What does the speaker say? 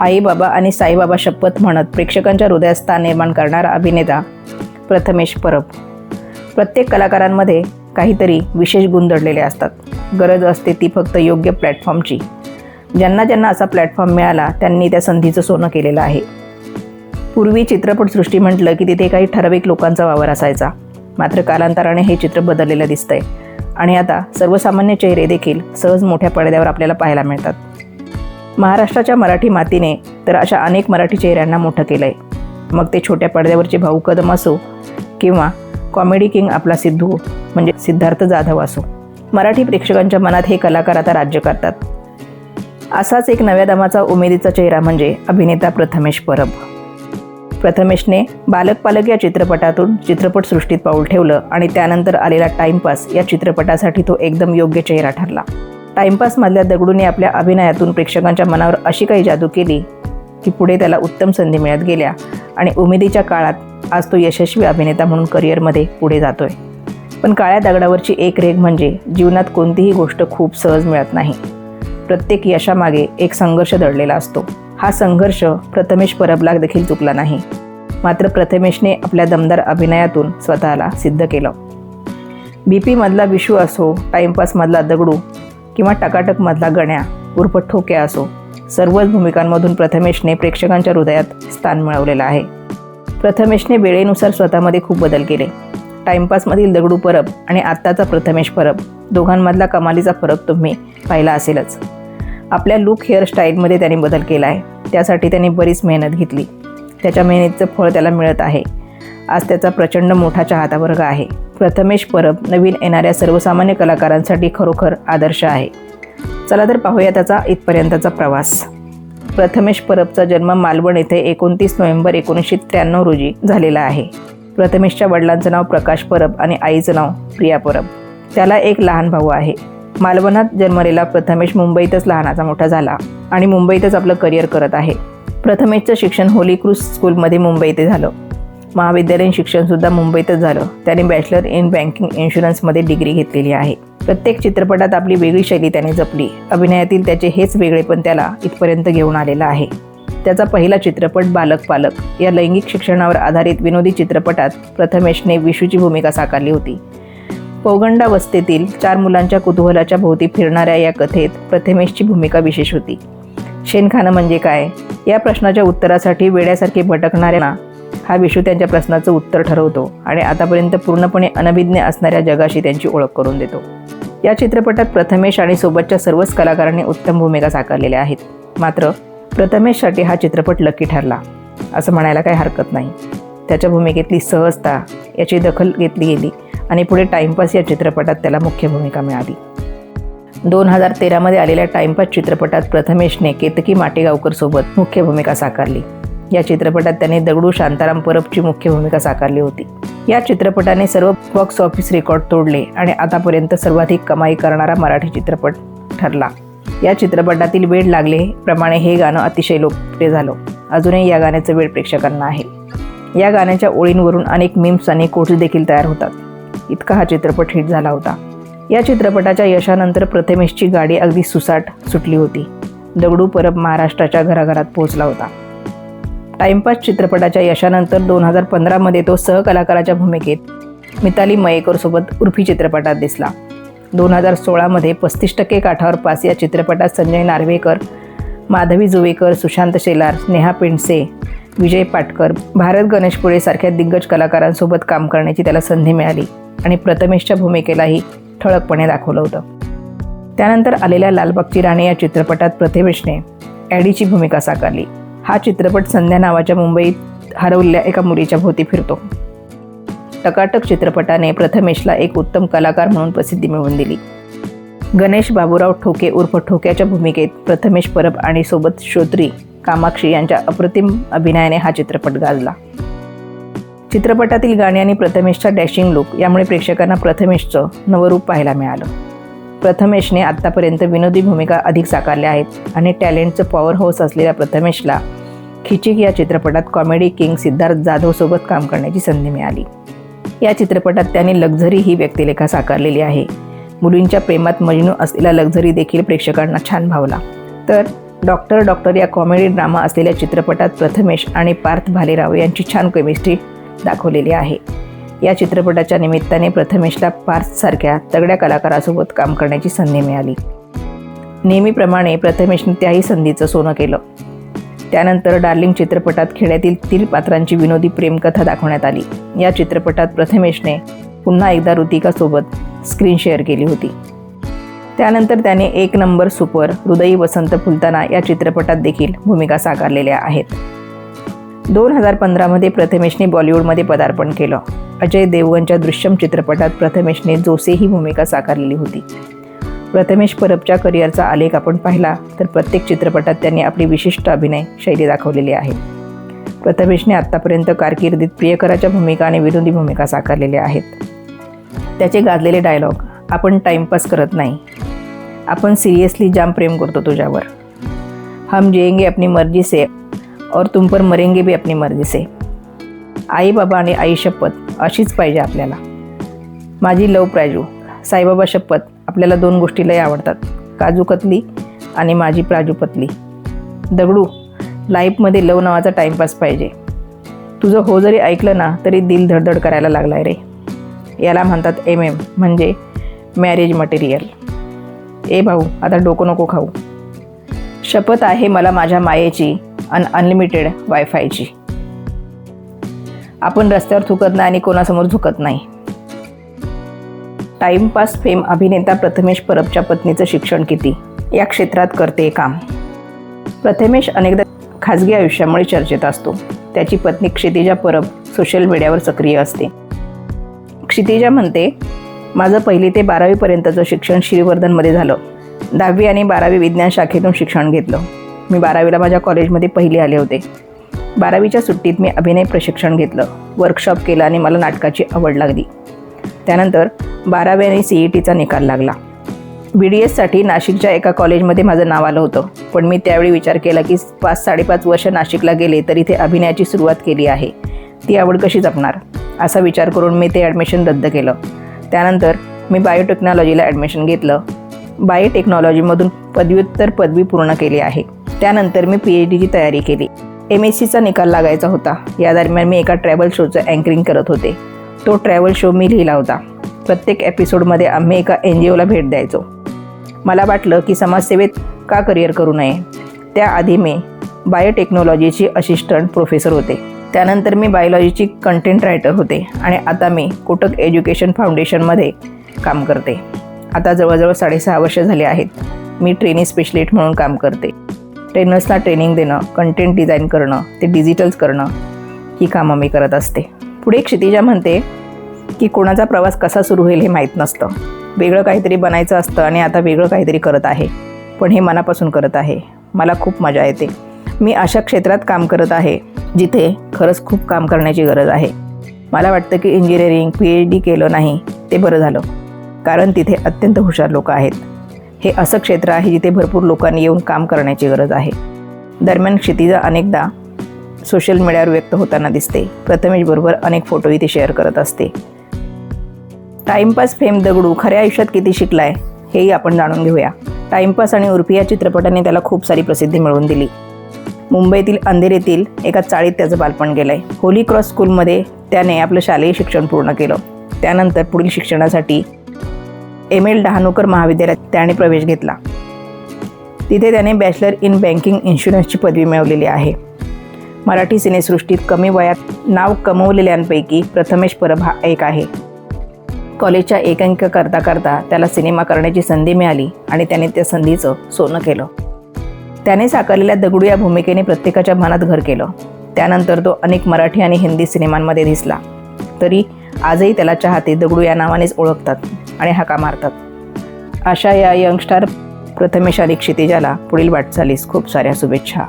आई बाबा आणि साईबाबा शपथ म्हणत प्रेक्षकांच्या हृदयात स्थान निर्माण करणारा अभिनेता प्रथमेश परब. प्रत्येक कलाकारांमध्ये काहीतरी विशेष गुण दडलेले असतात. गरज असते ती फक्त योग्य प्लॅटफॉर्मची. ज्यांना ज्यांना असा प्लॅटफॉर्म मिळाला त्यांनी त्या संधीचं सोनं केलेलं आहे. पूर्वी चित्रपटसृष्टी म्हटलं की तिथे काही ठराविक लोकांचा वावर असायचा. मात्र कालांतराने हे चित्र बदललेलं दिसतंय. आणि आता सर्वसामान्य चेहरे देखील सहज मोठ्या पडद्यावर आपल्याला पाहायला मिळतात. महाराष्ट्राच्या मराठी मातीने तर अशा अनेक मराठी चेहऱ्यांना मोठं केलं आहे मग ते छोट्या पडद्यावरचे भाऊ कदम असो किंवा कॉमेडी किंग आपला सिद्धू म्हणजे सिद्धार्थ जाधव असो. मराठी प्रेक्षकांच्या मनात हे कलाकार आता राज्य करतात. असाच एक नव्या दमाचा उमेदीचा चेहरा म्हणजे अभिनेता प्रथमेश परब. प्रथमेशने बालक पालक या चित्रपटातून चित्रपटसृष्टीत पाऊल ठेवलं आणि त्यानंतर आलेला टाइमपास या चित्रपटासाठी तो एकदम योग्य चेहरा ठरला. टाइमपासमधल्या दगडूने आपल्या अभिनयातून प्रेक्षकांच्या मनावर अशी काही जादू केली की पुढे त्याला उत्तम संधी मिळत गेल्या. आणि उमेदीच्या काळात आज तो यशस्वी अभिनेता म्हणून करिअरमध्ये पुढे जातोय. पण काळ्या दगडावरची एक रेग म्हणजे जीवनात कोणतीही गोष्ट खूप सहज मिळत नाही. प्रत्येक यशामागे एक संघर्ष दडलेला असतो. हा संघर्ष प्रथमेश परबला देखील चुकला नाही. मात्र प्रथमेशने आपल्या दमदार अभिनयातून स्वतःला सिद्ध केलं. बी पीमधला विशू असो टाइमपासमधला दगडू किंवा टकाटकमधला गण्या उर्फ ठोक्या असो सर्वच भूमिकांमधून प्रथमेशने प्रेक्षकांच्या हृदयात स्थान मिळवलेलं आहे. प्रथमेशने वेळेनुसार स्वतःमध्ये खूप बदल केले. टाइमपासमधील दगडू परब आणि आत्ताचा प्रथमेश परब दोघांमधला कमालीचा फरक तुम्ही पाहिला असेलच. आपल्या लुक हेअरस्टाईलमध्ये त्यांनी बदल केला आहे. त्यासाठी त्यांनी बरीच मेहनत घेतली. त्याच्या मेहनतीचं फळ त्याला मिळत आहे. आज त्याचा प्रचंड मोठा चाहता वर्ग आहे. प्रथमेश परब नवीन येणाऱ्या सर्वसामान्य कलाकारांसाठी खरोखर आदर्श आहे. चला तर पाहूया त्याचा इथपर्यंतचा प्रवास. प्रथमेश परबचा जन्म मालवण येथे एकोणतीस नोव्हेंबर एकोणीसशे त्र्याण्णव रोजी झालेला आहे. प्रथमेशच्या वडिलांचं नाव प्रकाश परब आणि आईचं नाव प्रिया परब. त्याला एक लहान भाऊ आहे. मालवणात जन्मलेला प्रथमेश मुंबईतच लहानाचा मोठा झाला आणि मुंबईतच आपलं करिअर करत आहे. प्रथमेशचं शिक्षण होली क्रूज स्कूलमध्ये मुंबई येथे झालं. महाविद्यालयीन शिक्षणसुद्धा मुंबईतच झालं. त्याने बॅचलर इन बँकिंग इन्शुरन्समध्ये डिग्री घेतलेली आहे. प्रत्येक चित्रपटात आपली वेगळी शैली त्याने जपली. अभिनयातील त्याचे हेच वेगळेपण त्याला इथपर्यंत घेऊन आलेलं आहे. त्याचा पहिला चित्रपट बालक पालक. या लैंगिक शिक्षणावर आधारित विनोदी चित्रपटात प्रथमेशने विशूची भूमिका साकारली होती. पौगंडा वस्तीतील चार मुलांच्या कुतूहलाच्या भोवती फिरणाऱ्या या कथेत प्रथमेशची भूमिका विशेष होती. शेणखाणं म्हणजे काय? या प्रश्नाच्या उत्तरासाठी वेड्यासारखे भटकणाऱ्यांना हा विषू त्यांच्या प्रश्नाचं उत्तर ठरवतो आणि आतापर्यंत पूर्णपणे अनभिज्ञ असणाऱ्या जगाशी त्यांची ओळख करून देतो. या चित्रपटात प्रथमेश आणि सोबतच्या सर्वच कलाकारांनी उत्तम भूमिका साकारलेल्या आहेत. मात्र प्रथमेशसाठी हा चित्रपट लकी ठरला असं म्हणायला काही हरकत नाही. त्याच्या भूमिकेतली सहजता याची दखल घेतली गेली आणि पुढे टाइमपास या चित्रपटात त्याला मुख्य भूमिका मिळाली. दोन हजार तेरामध्ये आलेल्या टाइमपास चित्रपटात प्रथमेशने केतकी माटेगावकरसोबत मुख्य भूमिका साकारली. या चित्रपटात त्याने दगडू शांताराम परबची मुख्य भूमिका साकारली होती. या चित्रपटाने सर्व बॉक्स ऑफिस रेकॉर्ड तोडले आणि आतापर्यंत सर्वाधिक कमाई करणारा मराठी चित्रपट ठरला. या चित्रपटातील वेळ लागले प्रमाणे हे गाणं अतिशय लोकप्रिय झालं. अजूनही या गाण्याचं वेळ प्रेक्षकांना आहे. या गाण्याच्या ओळींवरून अनेक मीम्स आणि कोट्स देखील तयार होतात. इतका हा चित्रपट हिट झाला होता. या चित्रपटाच्या यशानंतर प्रथमेशची गाडी अगदी सुसाट सुटली होती. दगडू परब महाराष्ट्राच्या घराघरात पोहोचला होता. टाइमपास चित्रपटाच्या यशानंतर दोन हजार पंधरामध्ये तो सहकलाकाराच्या भूमिकेत मिताली मयेकरसोबत उर्फी चित्रपटात दिसला. दोन हजार सोळामध्ये पस्तीस टक्के काठावर पास या चित्रपटात संजय नार्वेकर माधवी जुवेकर सुशांत शेलार नेहा पेंडसे विजय पाटकर भारत गणेशपुळे सारख्या दिग्गज कलाकारांसोबत काम करण्याची त्याला संधी मिळाली आणि प्रथमेशच्या भूमिकेलाही ठळकपणे दाखवलं होतं. त्यानंतर आलेल्या लालबागची राणी या चित्रपटात प्रथमेशने ॲडीची भूमिका साकारली. हा चित्रपट संध्या नावाच्या मुंबईत हरवलेल्या एका मुलीच्या भोवती फिरतो. टकाटक चित्रपटाने प्रथमेशला एक उत्तम कलाकार म्हणून प्रसिद्धी मिळवून दिली. गणेश बाबूराव ठोके उर्फ ठोक्याच्या भूमिकेत प्रथमेश परब आणि सोबत श्रोत्री कामाक्षी यांच्या अप्रतिम अभिनयाने हा चित्रपट गाजला. चित्रपटातील गाणी आणि प्रथमेशचा डॅशिंग लुक यामुळे प्रेक्षकांना प्रथमेशचं नवरूप पाहायला मिळालं. प्रथमेशने आत्तापर्यंत विनोदी भूमिका अधिक साकारल्या आहेत आणि टॅलेंटचं पॉवर हाऊस असलेल्या प्रथमेशला खिचिक या चित्रपटात कॉमेडी किंग सिद्धार्थ जाधवसोबत काम करण्याची संधी मिळाली. या चित्रपटात त्याने लक्झरी ही व्यक्तिलेखा साकारलेली आहे. मुलींच्या प्रेमात मजनू असलेला लक्झरी देखील प्रेक्षकांना छान भावला. तर डॉक्टर डॉक्टर या कॉमेडी ड्रामा असलेल्या चित्रपटात प्रथमेश आणि पार्थ भालेराव यांची छान केमिस्ट्री दाखवलेली आहे. या चित्रपटाच्या निमित्ताने प्रथमेशला पार्थसारख्या तगड्या कलाकारासोबत काम करण्याची संधी मिळाली. नेहमीप्रमाणे प्रथमेशने त्याही संधीचं सोनं केलं. त्यानंतर डार्लिंग चित्रपटात खेड्यातील तीन पात्रांची विनोदी प्रेमकथा दाखवण्यात आली. या चित्रपटात प्रथमेशने पुन्हा एकदा ऋतिकासोबत स्क्रीन शेअर केली होती. त्यानंतर त्याने एक नंबर सुपर हृदयी वसंत फुलताना या चित्रपटात देखील भूमिका साकारलेल्या आहेत. दोन हजार पंधरामध्ये प्रथमेशने बॉलिवूडमध्ये पदार्पण केलं. अजय देवगनच्या दृश्यम चित्रपटात प्रथमेशने जोसे ही भूमिका साकारलेली होती. प्रथमेश परबच्या करिअरचा आलेख आपण पाहिला तर प्रत्येक चित्रपटात त्यांनी आपली विशिष्ट अभिनय शैली दाखवलेली आहे. प्रथमेशने आत्तापर्यंत कारकिर्दीत प्रियकराच्या भूमिका आणि विनोदी भूमिका साकारलेल्या आहेत. त्याचे गाजलेले डायलॉग आपण टाईमपास करत नाही. आपण सिरियसली जाम प्रेम करतो तुझ्यावर. हम जिएंगे अपनी मर्जी से और तुम पर मरेंगे भी अपनी मर्जी से. आई बाबा आणि आई शपथ अशीच पाहिजे आपल्याला. माझी लव प्राजू साईबाबा शपथ आपल्याला दोन गोष्टी लय आवडतात. काजू कतली आणि माझी प्राजू पतली. दगडू लाईफमध्ये लव नावाचा टाईमपास पाहिजे. तुझं हो जरी ऐकलं ना तरी दिल धडधड करायला लागलाय रे. याला म्हणतात एम एम म्हणजे मॅरेज मटेरियल ए भाऊ आता डोकं नको खाऊ. शपथ आहे मला माझ्या मायेची अन अनलिमिटेड वायफायची आपण रस्त्यावर थुकत नाही आणि कोणासमोर झुकत नाही. टाइमपास फेम अभिनेता प्रथमेश परबच्या पत्नीचं शिक्षण किती? या क्षेत्रात करते काम. प्रथमेश अनेकदा खाजगी आयुष्यामुळे चर्चेत असतो. त्याची पत्नी क्षितिजा परब सोशल मीडियावर सक्रिय असते. क्षितिजा म्हणते माझं पहिली ते बारावीपर्यंतचं शिक्षण श्रीवर्धनमध्ये झालं. दहावी आणि बारावी विज्ञान शाखेतून शिक्षण घेतलं. मी बारावीला माझ्या कॉलेजमध्ये पहिली आले होते. बारावीच्या सुट्टीत मी अभिनय प्रशिक्षण घेतलं वर्कशॉप केलं आणि मला नाटकाची आवड लागली. त्यानंतर बारावी आणि सी ई टीचा निकाल लागला. बी डी एससाठी नाशिकच्या एका कॉलेजमध्ये माझं नाव आलं होतं पण मी त्यावेळी विचार केला की पाच साडेपाच वर्ष नाशिकला गेले तर इथे अभिनयाची सुरुवात केली आहे. ती आवड कशी जपणार? असा विचार करून मी ते ॲडमिशन रद्द केलं. त्यानंतर मी बायोटेक्नॉलॉजीला ॲडमिशन घेतलं. बायोटेक्नॉलॉजीमधून पदव्युत्तर पदवी पूर्ण केली आहे. त्यानंतर मी पी एच डीची तयारी केली. एम एस सीचा निकाल लागायचा होता. या दरम्यान मी एका ट्रॅव्हल शोचं अँकरिंग करत होते. तो ट्रॅव्हल शो मी लिहिला होता. प्रत्येक एपिसोडमध्ये आम्ही एका एन जी ओला भेट द्यायचो. मला वाटलं की समाजसेवेत का करिअर करू नये? त्याआधी मी बायोटेक्नॉलॉजीची असिस्टंट प्रोफेसर होते. त्यानंतर मी बायोलॉजीची कंटेंट रायटर होते आणि आता मी कोटक एज्युकेशन फाउंडेशनमध्ये काम करते. आता जवळजवळ साडेसहा वर्ष झाले आहेत. मी ट्रेनिंग स्पेशलिस्ट म्हणून काम करते. ट्रेनर्सला ट्रेनिंग देणं कंटेंट डिझाईन करणं ते डिजिटल्स करणं ही कामं मी करत असते. पुढे क्षितिजा म्हणते की कोणाचा प्रवास कसा सुरू होईल हे माहीत नसतं. वेगळं काहीतरी बनायचं असतं आणि आता वेगळं काहीतरी करत आहे. पण हे मनापासून करत आहे. मला खूप मजा येते. मी अशा क्षेत्रात काम करत आहे जिथे खरंच खूप काम करण्याची गरज आहे. मला वाटतं की इंजिनिअरिंग पी एच डी केलं नाही ते बरं झालं. कारण तिथे अत्यंत हुशार लोक आहेत. हे असं क्षेत्र आहे जिथे भरपूर लोकांनी येऊन काम करण्याची गरज आहे. दरम्यान क्षितिजा अनेकदा सोशल मीडियावर व्यक्त होताना दिसते. प्रथमेशबरोबर अनेक फोटोही ती शेअर करत असते. टाइमपास फेम दगडू खऱ्या आयुष्यात किती शिकलाय हेही आपण जाणून घेऊया. टाइमपास आणि उर्फी या चित्रपटाने त्याला खूप सारी प्रसिद्धी मिळवून दिली. मुंबईतील अंधेरीतील एका चाळीत त्याचं बालपण गेलंय. होली क्रॉस स्कूलमध्ये त्याने आपलं शालेय शिक्षण पूर्ण केलं. त्यानंतर पुढील शिक्षणासाठी एम एल डहाणूकर महाविद्यालयात त्याने प्रवेश घेतला. तिथे त्याने बॅचलर इन बँकिंग इन्शुरन्सची पदवी मिळवलेली आहे. मराठी सिनेसृष्टीत कमी वयात नाव कमवलेल्यांपैकी प्रथमेश परब हा एक आहे. कॉलेजच्या एकांक करता करता त्याला सिनेमा करण्याची संधी मिळाली आणि त्याने त्या संधीचं सोनं केलं. त्याने साकारलेल्या दगडू या भूमिकेने प्रत्येकाच्या मनात घर केलं. त्यानंतर तो अनेक मराठी आणि हिंदी सिनेमांमध्ये दिसला. तरी आजही त्याला चाहते दगडू या नावानेच ओळखतात. आणि हाका मारतात. अशा या यंगस्टार प्रथमेश आणि क्षितिजाला पुढील वाटचालीस खूप साऱ्या शुभेच्छा.